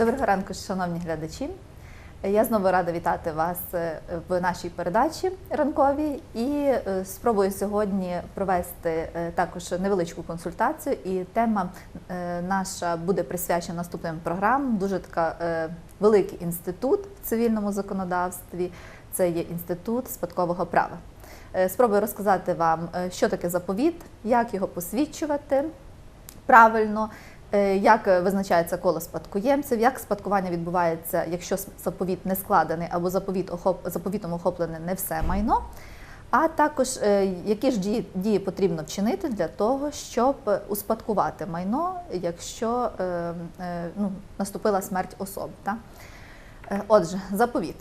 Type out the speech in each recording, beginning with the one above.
Доброго ранку, шановні глядачі. Я знову рада вітати вас е, в нашій передачі ранковій і е, спробую сьогодні провести е, також невеличку консультацію. І тема наша буде присвячена наступним програмам. Дуже така великий інститут в цивільному законодавстві. Це є інститут спадкового права. Спробую розказати вам, що таке заповіт, як його посвідчувати правильно, як визначається коло спадкоємців, як спадкування відбувається, якщо заповіт не складений або заповіт охоп, заповітом охоплене не все майно. А також е, які ж дії, дії потрібно вчинити для того, щоб успадкувати майно, якщо е, е, ну, наступила смерть особи. Та? Е, Отже, заповіт.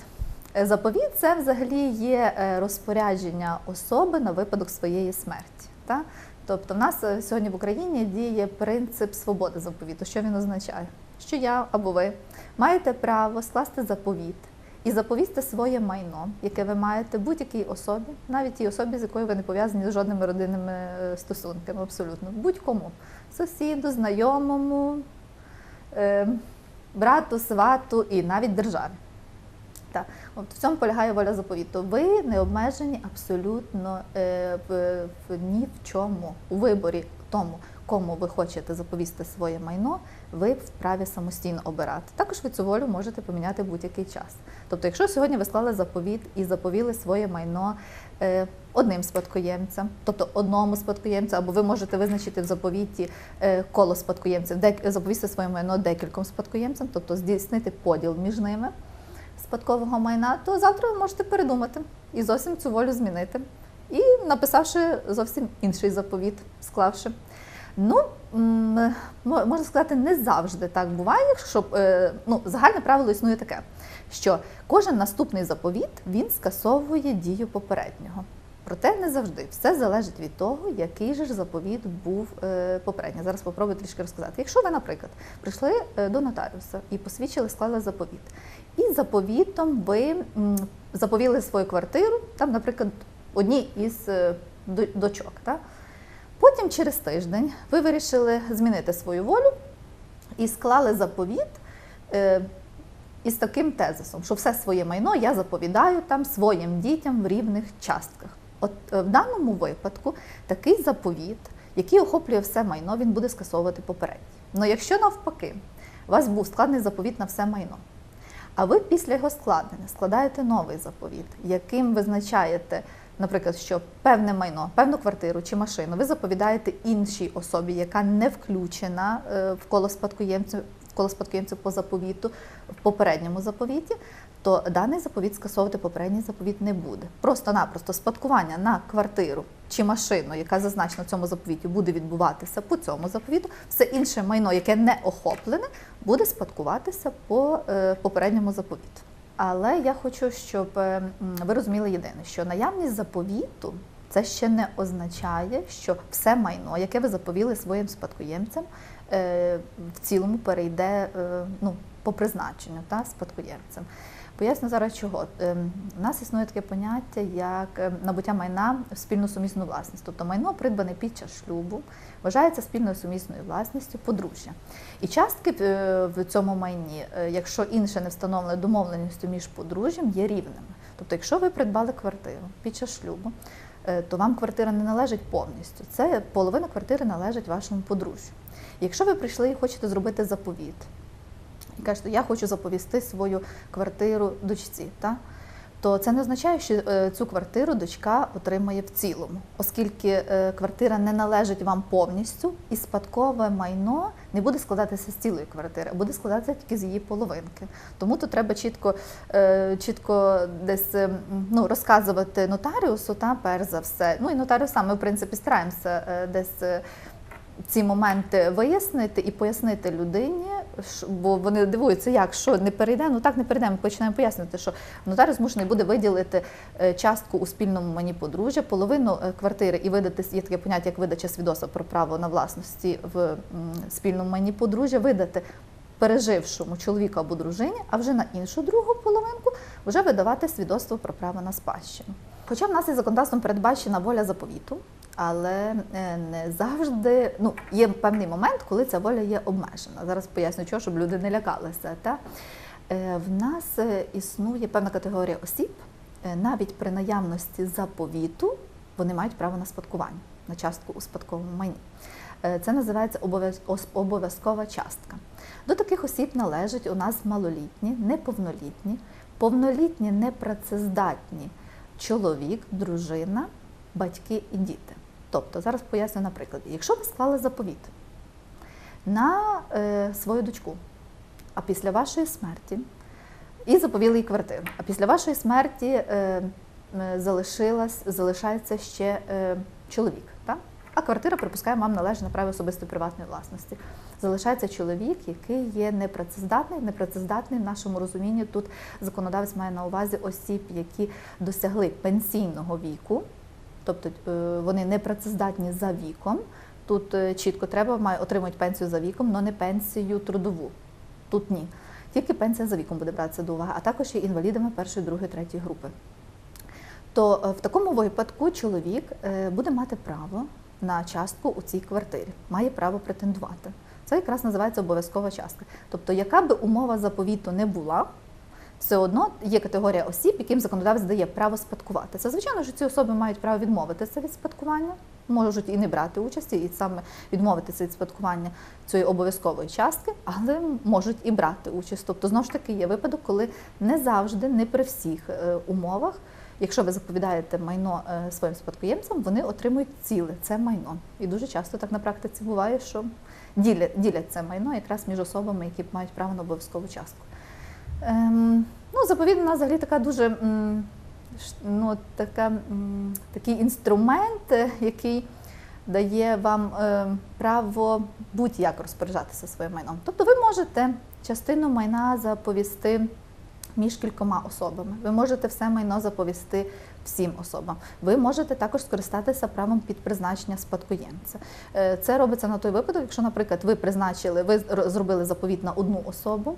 Е, Заповіт це взагалі є е, розпорядження особи на випадок своєї смерті. Та? Тобто в нас е, сьогодні в Україні діє принцип свободи заповіту. Що він означає? Що я або ви маєте право скласти заповіт і заповісти своє майно, яке ви маєте будь-якій особі, навіть тій особі, з якою ви не пов'язані з жодними родинними е, стосунками, абсолютно будь-кому, сусіду, знайомому, е, брату, свату і навіть державі. Так, от в цьому полягає воля заповіту. Ви не обмежені абсолютно е, в, в ні в чому у виборі тому, кому ви хочете заповісти своє майно, ви вправі самостійно обирати. Також ви цю волю можете поміняти будь-який час. Тобто, якщо сьогодні ви склали заповіт і заповіли своє майно е, одним спадкоємцям, тобто одному спадкоємцю, або ви можете визначити в заповіті е, коло спадкоємців, дек- заповісти своє майно декільком спадкоємцям, тобто здійснити поділ між ними спадкового майна, то завтра ви можете передумати і зовсім цю волю змінити. І написавши зовсім інший заповіт, склавши. Ну, можна сказати, не завжди так буває, щоб е, ну, загальне правило існує таке, що кожен наступний заповіт він скасовує дію попереднього. Проте не завжди. Все залежить від того, який же ж заповіт був е, попередньо. Зараз попробую трішки розказати. Якщо ви, наприклад, прийшли е, до нотаріуса і посвідчили, склали заповіт, і заповітом ви заповіли свою квартиру, там, наприклад, одній із е, дочок. Так? Потім через тиждень ви вирішили змінити свою волю і склали заповіт із таким тезисом, що все своє майно я заповідаю там своїм дітям в рівних частках. От е, в даному випадку такий заповіт, який охоплює все майно, він буде скасовувати попередній. Ну якщо навпаки, у вас був складений заповіт на все майно, а ви після його складення складаєте новий заповіт, яким визначаєте, наприклад, що певне майно, певну квартиру чи машину ви заповідаєте іншій особі, яка не включена е, в коло спадкоємців, в коло спадкоємців по заповіту в попередньому заповіті, то даний заповіт скасовувати попередній заповіт не буде. Просто-напросто спадкування на квартиру чи машину, яка зазначена в цьому заповіті, буде відбуватися по цьому заповіту. Все інше майно, яке не охоплене, буде спадкуватися по е, попередньому заповіту. Але я хочу, щоб е, ви розуміли єдине, що наявність заповіту це ще не означає, що все майно, яке ви заповіли своїм спадкоємцям, е, в цілому перейде ну, по призначенню та, спадкоємцям. Поясню зараз чого. Ем, У нас існує таке поняття, як ем, набуття майна в спільну сумісну власність. Тобто майно, придбане під час шлюбу, вважається спільною сумісною власністю подружжя. І частки е, в цьому майні, е, якщо інше не встановлене домовленістю між подружжям, є рівними. Тобто, якщо ви придбали квартиру під час шлюбу, е, то вам квартира не належить повністю. Це половина квартири належить вашому подружжю. Якщо ви прийшли і хочете зробити заповіт, і кажете, я хочу заповісти свою квартиру дочці, та? то це не означає, що е, цю квартиру дочка отримає в цілому, оскільки е, квартира не належить вам повністю, і спадкове майно не буде складатися з цілої квартири, а буде складатися тільки з її половинки. Тому тут треба чітко, е, чітко десь е, ну, розказувати нотаріусу, та, перш за все. Ну і нотаріус сам ми, в принципі, стараємося десь. ці моменти вияснити і пояснити людині, що- бо вони дивуються, як що не перейде. Ну так не перейде. Ми починаємо пояснити, що нотаріус змушений буде виділити е, частку у спільному майні подружжя, половину е, квартири і видати є таке поняття, як видача свідоцтва про право на власності в спільному майні подружжя, видати пережившому чоловіку або дружині, а вже на іншу другу половинку вже видавати свідоцтво про право на спадщину. Хоча в нас із законодавством передбачена воля заповіту, але е, не завжди ну, є певний момент, коли ця воля є обмежена. Зараз поясню, чого, щоб люди не лякалися. Та? Е, В нас е, існує певна категорія осіб, навіть при наявності заповіту вони мають право на спадкування, на частку у спадковому майні. Це називається обов'язкова частка. До таких осіб належать у нас малолітні, неповнолітні, повнолітні непрацездатні чоловік, дружина, батьки і діти. Тобто, зараз поясню на прикладі. Якщо ви склали заповіт на е, свою дочку, а після вашої смерті і заповіли їй квартиру, а після вашої смерті е, залишилась, залишається ще е, чоловік, так? а квартира, припускаємо, вам належить на праві особистої приватної власності. Залишається чоловік, який є непрацездатний. Непрацездатний в нашому розумінні тут законодавець має на увазі осіб, які досягли пенсійного віку, тобто е, вони не працездатні за віком. Тут е, чітко треба має отримують пенсію за віком, але не пенсію трудову. Тут ні. Тільки пенсія за віком буде братися до уваги, а також є інвалідами першої, другої, третьої групи. То е, в такому випадку чоловік буде мати право на частку у цій квартирі, має право претендувати. Це якраз називається обов'язкова частка. Тобто, яка би умова заповіту не була, все одно є категорія осіб, яким законодавець дає право спадкувати. Це звичайно, що ці особи мають право відмовитися від спадкування, можуть і не брати участі, і саме відмовитися від спадкування цієї обов'язкової частки, але можуть і брати участь. Тобто, знову ж таки, є випадок, коли не завжди, не при всіх е, умовах, якщо ви заповідаєте майно е, своїм спадкоємцям, вони отримують ціле це майно. І дуже часто так на практиці буває, що ділять, це майно якраз між особами, які мають право на обов'язкову частку. Ем, ну, заповідь у нас взагалі така дуже ну, така, такий інструмент, е, який дає вам е, право будь-як розпоряджатися своїм майном. Тобто ви можете частину майна заповісти між кількома особами. Ви можете все майно заповісти всім особам. Ви можете також скористатися правом під призначення спадкоємця. Е, Це робиться на той випадок, якщо, наприклад, ви призначили, ви зробили заповіт на одну особу.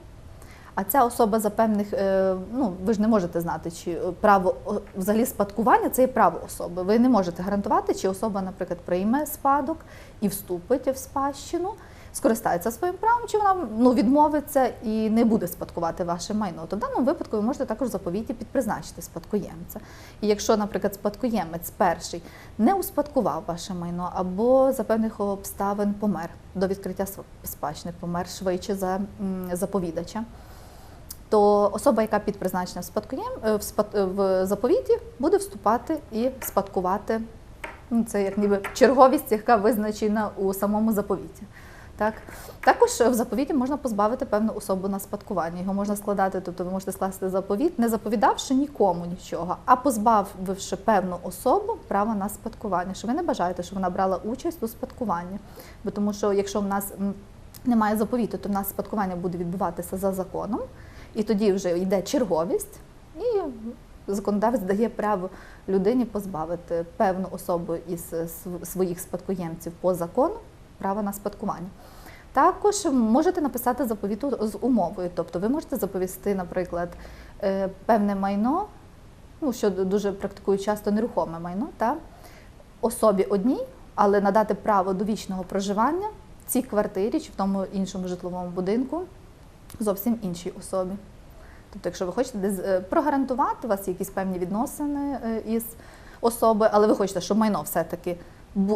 А ця особа за певних, е, ну ви ж не можете знати, чи е, право взагалі спадкування це є право особи. Ви не можете гарантувати, чи особа, наприклад, прийме спадок і вступить в спадщину, скористається своїм правом, чи вона ну, відмовиться і не буде спадкувати ваше майно. То в даному випадку ви можете також заповіті підпризначити спадкоємця. І якщо, наприклад, спадкоємець перший не успадкував ваше майно або за певних обставин помер до відкриття спадщини, помер швидше за заповідача то особа, яка підпризначена в спадкоєм е, в спад е, в заповіті, буде вступати і спадкувати. Ну, Це як ніби черговість, яка визначена у самому заповіті. Так? Також в заповіті можна позбавити певну особу на спадкування. Його можна складати, тобто ви можете скласти заповіт, не заповідавши нікому нічого, а позбавивши певну особу права на спадкування. Що ви не бажаєте, щоб вона брала участь у спадкуванні. Бо тому що якщо в нас немає заповіту, то в нас спадкування буде відбуватися за законом. І тоді вже йде черговість, і законодавець дає право людині позбавити певну особу із своїх спадкоємців по закону права на спадкування. Також можете написати заповіту з умовою, тобто ви можете заповісти, наприклад, е, певне майно, ну що дуже практикують часто нерухоме майно, та особі одній, але надати право довічного проживання цій квартирі чи в тому іншому житловому будинку зовсім іншій особі. Тобто, якщо ви хочете десь е, прогарантувати, у вас якісь певні відносини е, із особи, але ви хочете, щоб майно все-таки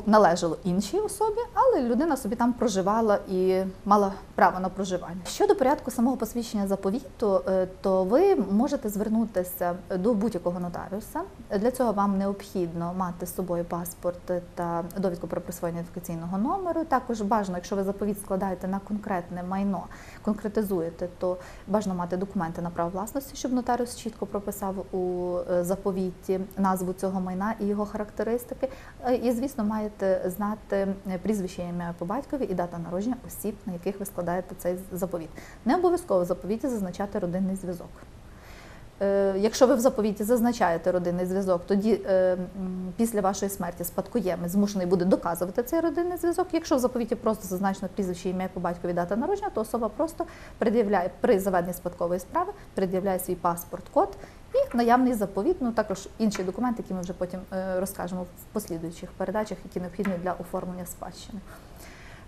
належало іншій особі, але людина собі там проживала і мала право на проживання. Щодо порядку самого посвідчення заповіту, е, то ви можете звернутися до будь-якого нотаріуса. Для цього вам необхідно мати з собою паспорт та довідку про присвоєння ідентифікаційного номеру. Також бажано, якщо ви заповіт складаєте на конкретне майно, конкретизуєте, то бажано мати документи на право власності, щоб нотаріус чітко прописав у е, заповіті назву цього майна і його характеристики. Е, І, звісно, маєте знати прізвище ім'я по батькові і дата народження осіб, на яких ви складаєте цей заповіт. Не обов'язково в заповіті зазначати родинний зв'язок. Е, Якщо ви в заповіті зазначаєте родинний зв'язок, тоді е, після вашої смерті спадкоємець змушений буде доказувати цей родинний зв'язок. Якщо в заповіті просто зазначено прізвище ім'я по батькові дата народження, то особа просто пред'являє при заведенні спадкової справи, пред'являє свій паспорт, код і наявний заповіт, ну також інші документи, які ми вже потім е, розкажемо в послідуючих передачах, які необхідні для оформлення спадщини.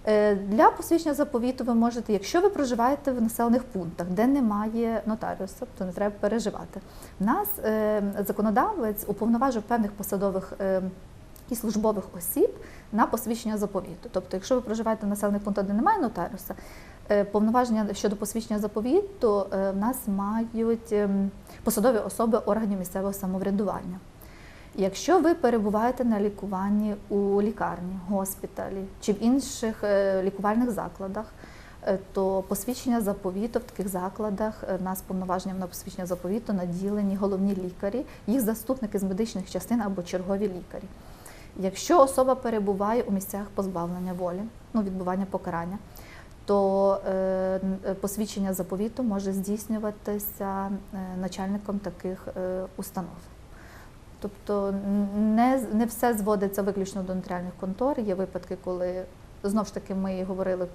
Е, Для посвідчення заповіту ви можете, якщо ви проживаєте в населених пунктах, де немає нотаріуса, то не треба переживати. Нас е, законодавець уповноважив певних посадових і службових осіб на посвідчення заповіту. Тобто, якщо ви проживаєте в населених пунктах, де немає нотаріуса, повноваження щодо посвідчення заповіту е, в нас мають ем, посадові особи органів місцевого самоврядування. Якщо ви перебуваєте на лікуванні у лікарні, госпіталі чи в інших е, лікувальних закладах, е, то посвідчення заповіту в таких закладах е, в нас повноваженням на посвідчення заповіту наділені головні лікарі, їх заступники з медичних частин або чергові лікарі. Якщо особа перебуває у місцях позбавлення волі, ну відбування покарання, то е, е, посвідчення заповіту може здійснюватися е, начальником таких установ. Тобто не, не все зводиться виключно до нотаріальних контор. Є випадки, коли знов ж таки ми говорили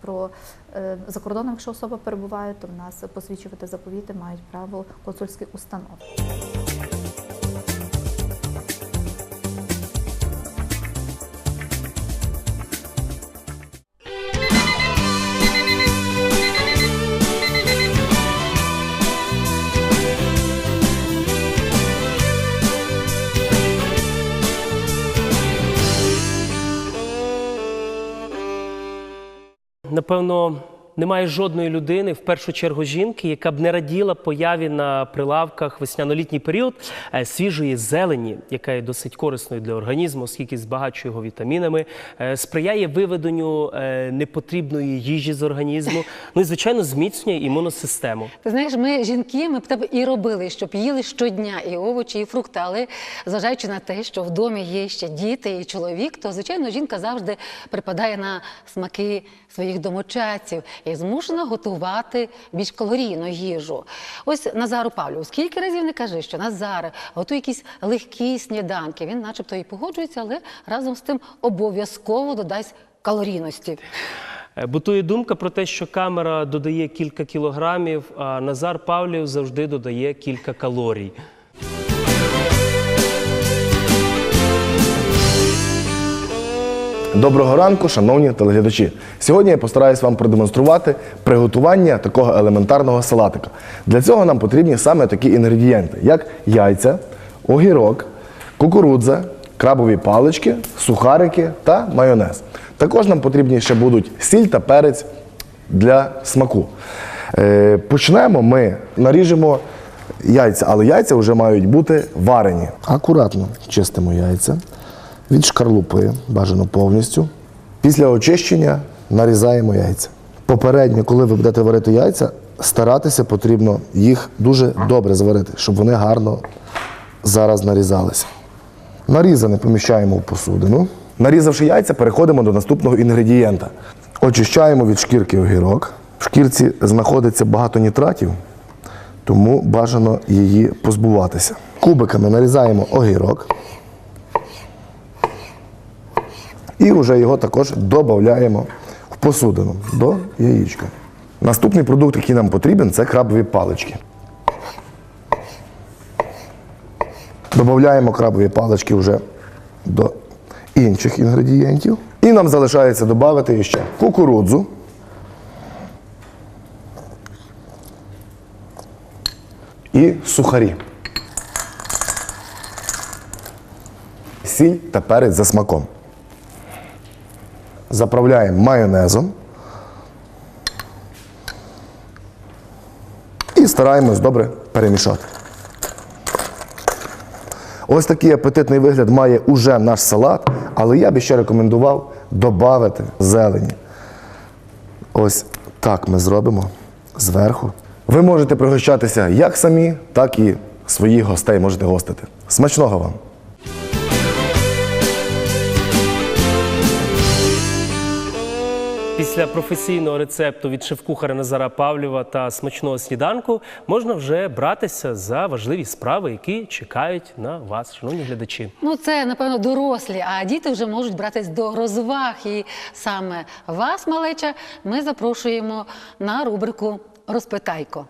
про е, за кордоном, якщо особа перебуває, то в нас посвідчувати заповіти мають право консульські установи. Напевно, немає жодної людини, в першу чергу жінки, яка б не раділа появі на прилавках весняно-літній період е, свіжої зелені, яка є досить корисною для організму, оскільки збагачує його вітамінами, е, сприяє виведенню е, непотрібної їжі з організму. Ну і звичайно, зміцнює імунну систему. Ти знаєш, ми жінки, ми б тебе і робили, щоб їли щодня і овочі, і фрукти. Але зважаючи на те, що в домі є ще діти і чоловік, то звичайно жінка завжди припадає на смаки своїх домочадців і змушена готувати більш калорійну їжу. Ось Назару Павлю, скільки разів не кажи, що Назар готує якісь легкі сніданки. Він, начебто, і погоджується, але разом з тим обов'язково додасть калорійності. Е, Бутує думка про те, що камера додає кілька кілограмів, а Назар Павлів завжди додає кілька калорій. Доброго ранку, шановні телеглядачі. Сьогодні я постараюсь вам продемонструвати приготування такого елементарного салатика. Для цього нам потрібні саме такі інгредієнти, як яйця, огірок, кукурудза, крабові палички, сухарики та майонез. Також нам потрібні ще будуть сіль та перець для смаку. Е, почнемо ми наріжемо яйця, але яйця вже мають бути варені. Акуратно чистимо яйця від шкарлупи, бажано повністю. Після очищення нарізаємо яйця. Попередньо, коли ви будете варити яйця, старатися потрібно їх дуже добре зварити, щоб вони гарно зараз нарізалися. Нарізане поміщаємо в посудину. Нарізавши яйця, переходимо до наступного інгредієнта. Очищаємо від шкірки огірок. В шкірці знаходиться багато нітратів, тому бажано її позбуватися. Кубиками нарізаємо огірок. І вже його також додаємо в посудину до яєчка. Наступний продукт, який нам потрібен, це крабові палички. Додаємо крабові палички вже до інших інгредієнтів. І нам залишається додати ще кукурудзу. І сухарі. Сіль та перець за смаком. Заправляємо майонезом. І стараємось добре перемішати. Ось такий апетитний вигляд має уже наш салат, але я би ще рекомендував додати зелені. Ось так ми зробимо зверху. Ви можете пригощатися як самі, так і своїх гостей можете гостити. Смачного вам! Після професійного рецепту від шеф-кухаря Назара Павлєва та смачного сніданку можна вже братися за важливі справи, які чекають на вас, шановні глядачі. Ну, це напевно дорослі, а діти вже можуть братись до розваг. І саме вас, малеча, ми запрошуємо на рубрику Розпитайко.